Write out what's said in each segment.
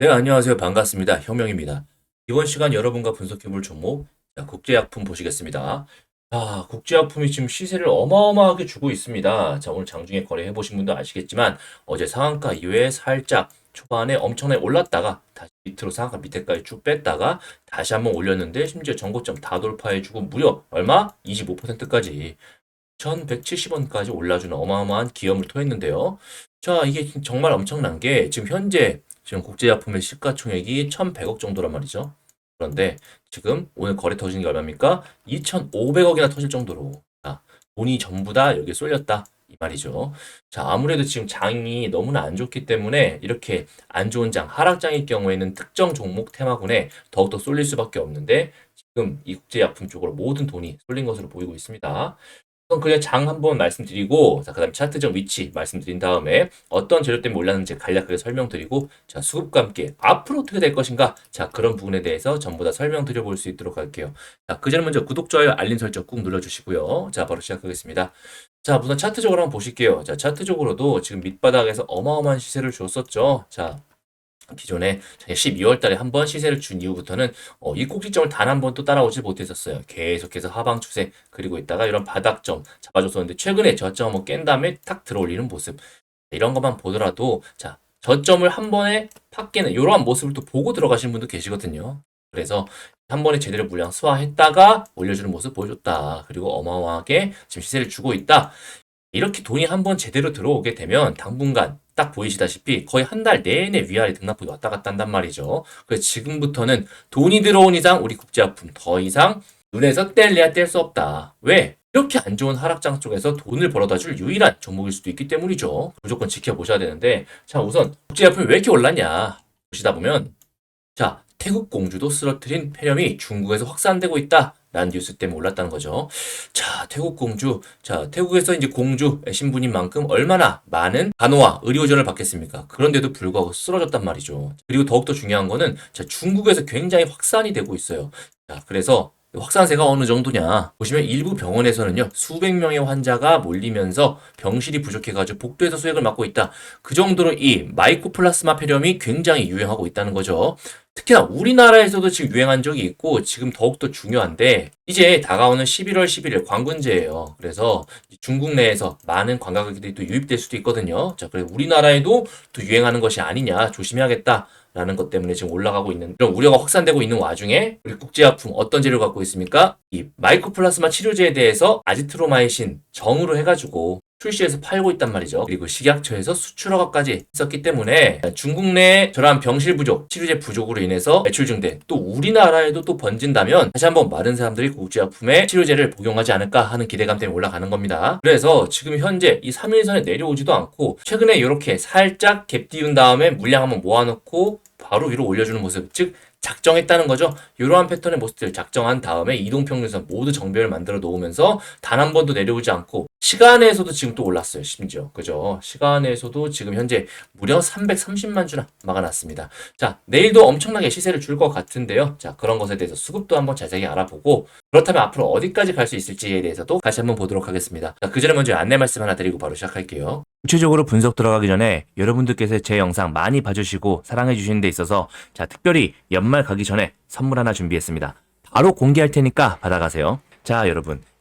네, 안녕하세요. 반갑습니다. 혁명입니다. 이번 시간 여러분과 분석해볼 종목, 자, 국제약품 보시겠습니다. 자, 국제약품이 지금 시세를 어마어마하게 주고 있습니다. 자, 오늘 장중에 거래해보신 분도 아시겠지만, 어제 상한가 이후에 살짝 초반에 엄청나게 올랐다가, 다시 밑으로 상한가 밑에까지 쭉 뺐다가, 다시 한번 올렸는데, 심지어 전고점 다 돌파해주고, 무려 얼마? 25%까지. 1170원까지 올라주는 어마어마한 기염을 토했는데요. 자, 이게 정말 엄청난 게, 지금 현재 지금 국제약품의 시가총액이 1,100억 정도란 말이죠. 그런데 지금 오늘 거래 터진 게 얼마입니까? 2,500억이나 터질 정도로 자, 돈이 전부 다 여기에 쏠렸다. 이 말이죠. 자, 아무래도 지금 장이 너무나 안 좋기 때문에 이렇게 안 좋은 장, 하락장일 경우에는 특정 종목 테마군에 더욱더 쏠릴 수밖에 없는데 지금 이 국제약품 쪽으로 모든 돈이 쏠린 것으로 보이고 있습니다. 그냥 장 한번 말씀드리고, 자, 그 다음 차트적 위치 말씀드린 다음에 어떤 재료 때문에 올랐는지 간략하게 설명드리고, 자, 수급과 함께 앞으로 어떻게 될 것인가, 자, 그런 부분에 대해서 전부 다 설명드려 볼 수 있도록 할게요. 자, 그 전에 먼저 구독, 좋아요, 알림 설정 꾹 눌러 주시고요. 자, 바로 시작하겠습니다. 자, 우선 차트적으로 한번 보실게요. 자, 차트적으로도 지금 밑바닥에서 어마어마한 시세를 줬었죠. 자, 기존에 12월 달에 한 번 시세를 준 이후부터는 어, 이 꼭지점을 단 한번또 따라오지 못했었어요. 계속해서 하방 추세 그리고 있다가 이런 바닥점 잡아줬었는데 최근에 저점 한번 깬 다음에 탁 들어올리는 모습 이런 것만 보더라도 자 저점을 한 번에 팍 깨는 이러한 모습을 또 보고 들어가시는 분도 계시거든요. 그래서 한 번에 제대로 물량 소화했다가 올려주는 모습 보여줬다. 그리고 어마어마하게 지금 시세를 주고 있다. 이렇게 돈이 한 번 제대로 들어오게 되면 당분간 딱 보이시다시피 거의 한 달 내내 위아래 등락폭이 왔다 갔다 한단 말이죠. 그래서 지금부터는 돈이 들어온 이상 우리 국제화품 더 이상 눈에서 뗄래야 뗄 수 없다. 왜? 이렇게 안 좋은 하락장 쪽에서 돈을 벌어다 줄 유일한 종목일 수도 있기 때문이죠. 무조건 지켜보셔야 되는데 자 우선 국제화품이 왜 이렇게 올랐냐 보시다 보면 자 태국 공주도 쓰러뜨린 폐렴이 중국에서 확산되고 있다. 라는 뉴스 때문에 올랐다는 거죠. 자, 태국 공주. 자, 태국에서 이제 공주 신분인 만큼 얼마나 많은 간호와 의료전을 받겠습니까? 그런데도 불구하고 쓰러졌단 말이죠. 그리고 더욱더 중요한 거는 자, 중국에서 굉장히 확산이 되고 있어요. 자, 그래서 확산세가 어느 정도냐? 보시면 일부 병원에서는요, 수백 명의 환자가 몰리면서 병실이 부족해가지고 복도에서 수액을 맞고 있다. 그 정도로 이 마이코플라스마 폐렴이 굉장히 유행하고 있다는 거죠. 특히나 우리나라에서도 지금 유행한 적이 있고 지금 더욱더 중요한데 이제 다가오는 11월 11일 광군제예요. 그래서 중국 내에서 많은 관광객들이 또 유입될 수도 있거든요. 자, 그래서 우리나라에도 또 유행하는 것이 아니냐 조심해야겠다. 라는 것 때문에 지금 올라가고 있는 이런 우려가 확산되고 있는 와중에 우리 국제약품 어떤 재료를 갖고 있습니까? 이 마이코플라스마 치료제에 대해서 아지트로마이신 정으로 해가지고 출시해서 팔고 있단 말이죠. 그리고 식약처에서 수출 허가까지 했었기 때문에 중국 내 저러한 병실 부족, 치료제 부족으로 인해서 매출 증대, 또 우리나라에도 또 번진다면 다시 한번 많은 사람들이 국제약품의 치료제를 복용하지 않을까 하는 기대감 때문에 올라가는 겁니다. 그래서 지금 현재 이 3일선에 내려오지도 않고 최근에 이렇게 살짝 갭 띄운 다음에 물량 한번 모아놓고 바로 위로 올려주는 모습, 즉 작정했다는 거죠. 이러한 패턴의 모습들 작정한 다음에 이동평균선 모두 정배를 만들어 놓으면서 단 한 번도 내려오지 않고 시간에서도 지금 또 올랐어요. 심지어 그죠? 시간에서도 지금 현재 무려 330만 주나 막아놨습니다. 자 내일도 엄청나게 시세를 줄 것 같은데요. 자 그런 것에 대해서 수급도 한번 자세히 알아보고 그렇다면 앞으로 어디까지 갈 수 있을지에 대해서도 다시 한번 보도록 하겠습니다. 자, 그 전에 먼저 안내 말씀 하나 드리고 바로 시작할게요. 구체적으로 분석 들어가기 전에 여러분들께서 제 영상 많이 봐주시고 사랑해 주시는 데 있어서 자 특별히 연말 가기 전에 선물 하나 준비했습니다. 바로 공개할 테니까 받아가세요. 자 여러분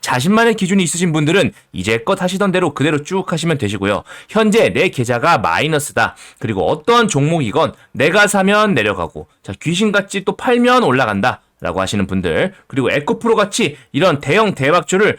자신만의 기준이 있으신 분들은 이제껏 하시던 대로 그대로 쭉 하시면 되시고요. 현재 내 계좌가 마이너스다. 그리고 어떠한 종목이건 내가 사면 내려가고 자 귀신같이 또 팔면 올라간다. 라고 하시는 분들 그리고 에코프로 같이 이런 대형 대박주를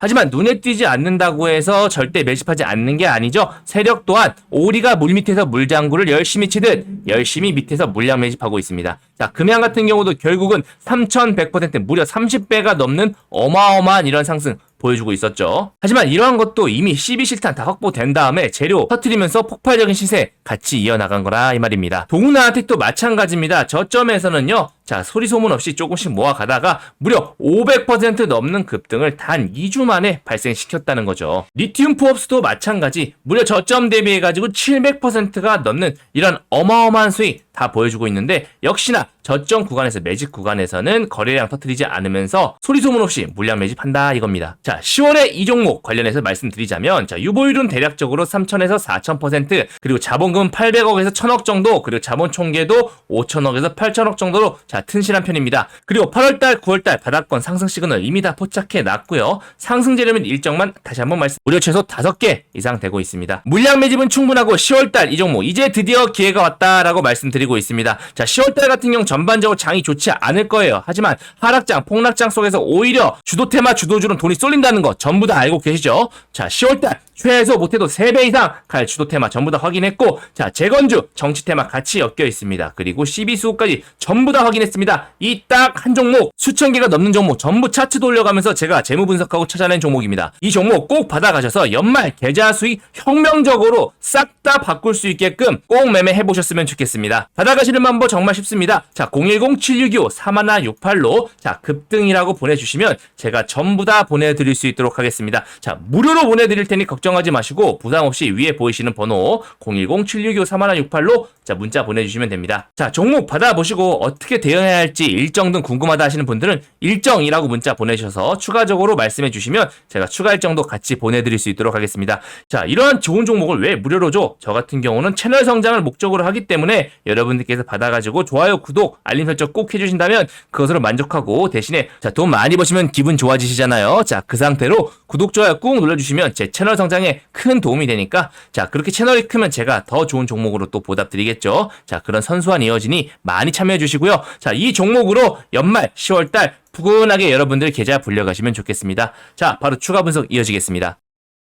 하지만 눈에 띄지 않는다고 해서 절대 매집하지 않는 게 아니죠. 세력 또한 오리가 물 밑에서 물장구를 열심히 치듯 열심히 밑에서 물량 매집하고 있습니다. 자, 금양 같은 경우도 결국은 3,100% 무려 30배가 넘는 어마어마한 이런 상승 보여주고 있었죠. 하지만 이러한 것도 이미 12실탄 다 확보된 다음에 재료 터트리면서 폭발적인 시세 같이 이어나간 거라 이 말입니다. 동나아텍도 마찬가지입니다. 저점에서는요. 자, 소리 소문 없이 조금씩 모아가다가 무려 500% 넘는 급등을 단 2주 만에 발생시켰다는 거죠. 리튬 포업스도 마찬가지 무려 저점 대비해가지고 700%가 넘는 이런 어마어마한 수익 다 보여주고 있는데 역시나 저점 구간에서 매집 구간에서는 거래량 터트리지 않으면서 소리 소문 없이 물량 매집한다 이겁니다. 자, 10월에 이 종목 관련해서 말씀드리자면 자, 유보율은 대략적으로 3천에서 4,000% 그리고 자본금은 800억에서 1,000억 정도 그리고 자본 총계도 5천억에서 8천억 정도로 자, 튼실한 편입니다. 그리고 8월달, 9월달 바닥권 상승 시그널 이미 다 포착해 놨고요. 상승 재료면 일정만 다시 한번 말씀 무려 최소 5개 이상 되고 있습니다. 물량 매집은 충분하고 10월달 이 종목 이제 드디어 기회가 왔다라고 말씀드리고 있습니다. 자, 10월달 같은 경우 전반적으로 장이 좋지 않을 거예요. 하지만 하락장, 폭락장 속에서 오히려 주도 테마 주도주는 돈이 쏠린다는 거 전부 다 알고 계시죠? 자, 10월달 최소 못해도 3배 이상 갈 주도 테마 전부 다 확인했고 자 재건주 정치 테마 같이 엮여 있습니다. 그리고 12수까지 전부 다 확인했습니다. 이 딱 한 종목 수천 개가 넘는 종목 전부 차트 돌려가면서 제가 재무 분석하고 찾아낸 종목입니다. 이 종목 꼭 받아가셔서 연말 계좌 수익 혁명적으로 싹 다 바꿀 수 있게끔 꼭 매매해 보셨으면 좋겠습니다. 받아가시는 방법 정말 쉽습니다. 자 010-762-3168로 자 급등이라고 보내주시면 제가 전부 다 보내드릴 수 있도록 하겠습니다. 자 무료로 보내드릴 테니 걱정하지 마시고 부담 없이 위에 보이시는 번호 010-762-3168로 자 문자 보내주시면 됩니다. 자 종목 받아보시고 어떻게 대응해야 할지 일정 등 궁금하다 하시는 분들은 일정이라고 문자 보내셔서 추가적으로 말씀해 주시면 제가 추가 일정도 같이 보내드릴 수 있도록 하겠습니다. 자 이러한 좋은 종목을 왜 무료로 줘? 저 같은 경우는 채널 성장을 목적으로 하기 때문에 여러분 들께서 받아가지고 좋아요, 구독, 알림 설정 꼭 해주신다면 그것으로 만족하고 대신에 자 돈 많이 버시면 기분 좋아지시잖아요. 자 그 상태로 구독, 좋아요 꾹 눌러주시면 제 채널 성장에 큰 도움이 되니까 자 그렇게 채널이 크면 제가 더 좋은 종목으로 또 보답드리겠죠. 자 그런 선수한 이어지니 많이 참여해 주시고요. 자 이 종목으로 연말 10월달 푸근하게 여러분들 계좌 불려가시면 좋겠습니다. 자 바로 추가 분석 이어지겠습니다.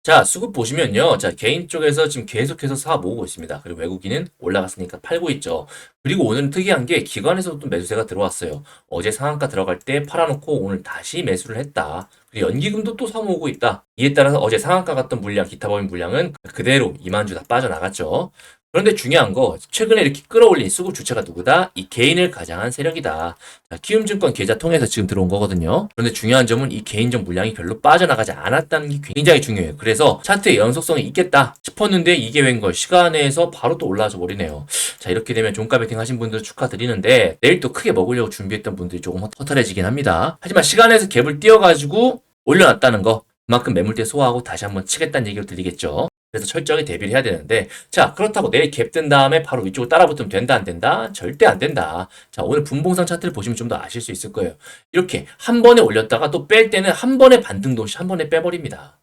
자, 수급 보시면요. 자, 개인 쪽에서 지금 계속해서 사 모으고 있습니다. 그리고 외국인은 올라갔으니까 팔고 있죠. 그리고 오늘은 특이한 게 기관에서도 또 매수세가 들어왔어요. 어제 상한가 들어갈 때 팔아놓고 오늘 다시 매수를 했다. 그리고 연기금도 또 사 모으고 있다. 이에 따라서 어제 상한가 갔던 물량, 기타 범위 물량은 그대로 2만 주 다 빠져나갔죠. 그런데 중요한 거 최근에 이렇게 끌어올린 수급 주체가 누구다? 이 개인을 가장한 세력이다. 자, 키움증권 계좌 통해서 지금 들어온 거거든요. 그런데 중요한 점은 이 개인적 물량이 별로 빠져나가지 않았다는 게 굉장히 중요해요. 그래서 차트의 연속성이 있겠다 싶었는데 이게 웬걸 시간에서 바로 또 올라와서 버리네요. 자 이렇게 되면 종가 베팅 하신 분들 축하드리는데 내일 또 크게 먹으려고 준비했던 분들이 조금 허탈해지긴 합니다. 하지만 시간에서 갭을 띄워가지고 올려놨다는 거 그만큼 매물대 소화하고 다시 한번 치겠다는 얘기를 드리겠죠. 그래서 철저하게 대비를 해야 되는데 자 그렇다고 내일 갭뜬 다음에 바로 위쪽으로 따라붙으면 된다 안 된다? 절대 안 된다. 자 오늘 분봉상 차트를 보시면 좀 더 아실 수 있을 거예요. 이렇게 한 번에 올렸다가 또 뺄 때는 한 번에 반등 도시 한 번에 빼버립니다.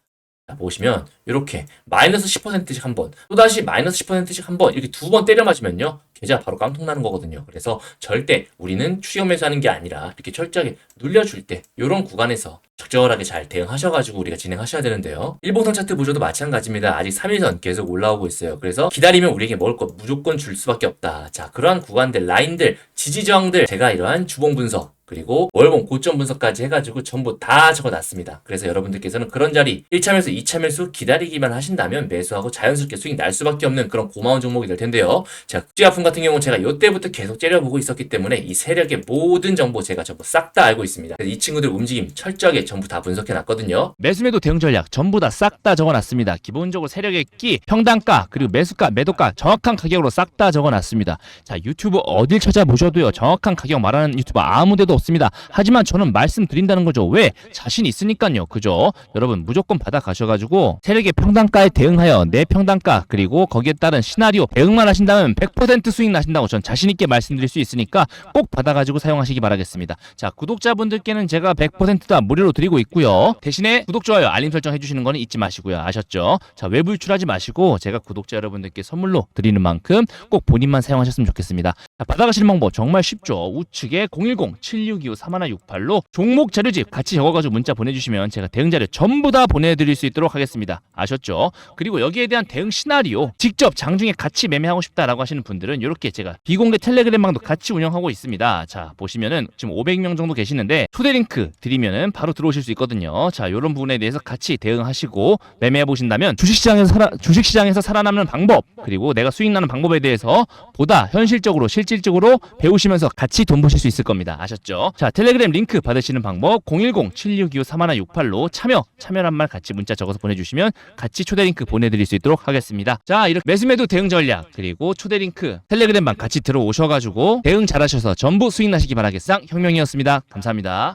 자, 보시면 이렇게 마이너스 10%씩 한 번, 또다시 마이너스 10%씩 한 번 이렇게 두 번 때려 맞으면요. 계좌 바로 깡통 나는 거거든요. 그래서 절대 우리는 추격 매수하는 게 아니라 이렇게 철저하게 눌려줄 때 이런 구간에서 적절하게 잘 대응하셔가지고 우리가 진행하셔야 되는데요. 일봉상 차트 보셔도 마찬가지입니다. 아직 3일선 계속 올라오고 있어요. 그래서 기다리면 우리에게 먹을 것 무조건 줄 수밖에 없다. 자, 그러한 구간들, 라인들, 지지저항들 제가 이러한 주봉 분석 그리고 월봉 고점 분석까지 해가지고 전부 다 적어놨습니다. 그래서 여러분들께서는 그런 자리 1차 매수, 2차 매수 기다리기만 하신다면 매수하고 자연스럽게 수익 날 수밖에 없는 그런 고마운 종목이 될 텐데요. 자, 국제화품 같은 경우는 제가 이때부터 계속 째려보고 있었기 때문에 이 세력의 모든 정보 제가 전부 싹 다 알고 있습니다. 이 친구들 움직임 철저하게 전부 다 분석해놨거든요. 매수매도 대응 전략 전부 다 싹 다 적어놨습니다. 기본적으로 세력의 끼, 평단가, 그리고 매수가, 매도가 정확한 가격으로 싹 다 적어놨습니다. 자 유튜브 어딜 찾아보셔도요 정확한 가격 말하는 유튜버 아무데도 없습니다. 하지만 저는 말씀드린다는 거죠. 왜? 자신 있으니까요. 그죠? 여러분 무조건 받아 가셔가지고 세력의 평단가에 대응하여 내 평단가 그리고 거기에 따른 시나리오 대응만 하신다면 100% 수익 나신다고 전 자신 있게 말씀드릴 수 있으니까 꼭 받아가지고 사용하시기 바라겠습니다. 자 구독자분들께는 제가 100%다 무료로 드리고 있고요. 대신에 구독 좋아요 알림 설정 해주시는 거는 잊지 마시고요. 아셨죠? 자 외부 유출하지 마시고 제가 구독자 여러분들께 선물로 드리는 만큼 꼭 본인만 사용하셨으면 좋겠습니다. 자, 받아가시는 방법 정말 쉽죠. 우측에 010-7625-3168로 종목 자료집 같이 적어가지고 문자 보내주시면 제가 대응 자료 전부 다 보내드릴 수 있도록 하겠습니다. 아셨죠? 그리고 여기에 대한 대응 시나리오 직접 장중에 같이 매매하고 싶다라고 하시는 분들은 이렇게 제가 비공개 텔레그램 방도 같이 운영하고 있습니다. 자 보시면은 지금 500명 정도 계시는데 초대 링크 드리면은 바로 들어오실 수 있거든요. 자 이런 부분에 대해서 같이 대응하시고 매매해 보신다면 주식시장에서 살아 주식시장에서 살아남는 방법 그리고 내가 수익 나는 방법에 대해서 보다 현실적으로 실질적으로 배우시면서 같이 돈 버실 수 있을 겁니다. 아셨 죠? 자 텔레그램 링크 받으시는 방법 010-7625-3168로 참여 참여란 말 같이 문자 적어서 보내주시면 같이 초대 링크 보내드릴 수 있도록 하겠습니다. 자 이렇게 매수매도 대응 전략 그리고 초대 링크 텔레그램방 같이 들어오셔가지고 대응 잘하셔서 전부 수익 나시기 바라겠상 혁명이었습니다. 감사합니다.